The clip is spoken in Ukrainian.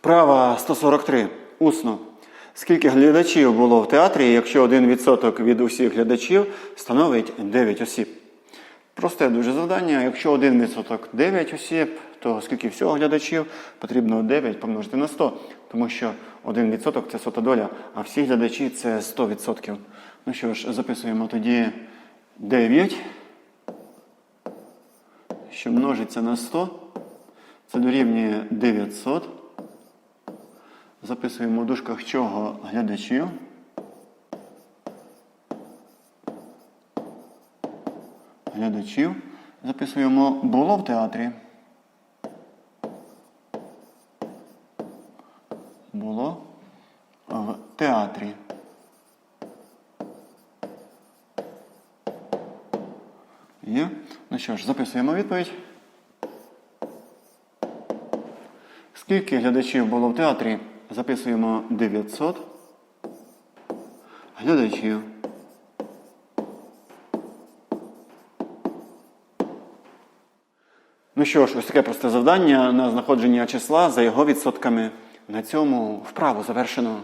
Вправа 143. Усно. Скільки глядачів було в театрі, якщо 1% від усіх глядачів становить 9 осіб? Просте дуже завдання. Якщо 1% 9 осіб, то скільки всього глядачів потрібно 9 помножити на 100, тому що 1% це сота доля, а всі глядачі це 100%. Ну що ж, записуємо тоді 9, що множиться на 100. Це дорівнює 900. Записуємо в дужках чого глядачів. Глядачів. Записуємо було в театрі. Було в театрі. Є. Ну що ж, записуємо відповідь. Скільки глядачів було в театрі? Записуємо 900 глядачів. Ну що ж, ось таке просте завдання на знаходження числа за його відсотками. На цьому вправу завершено.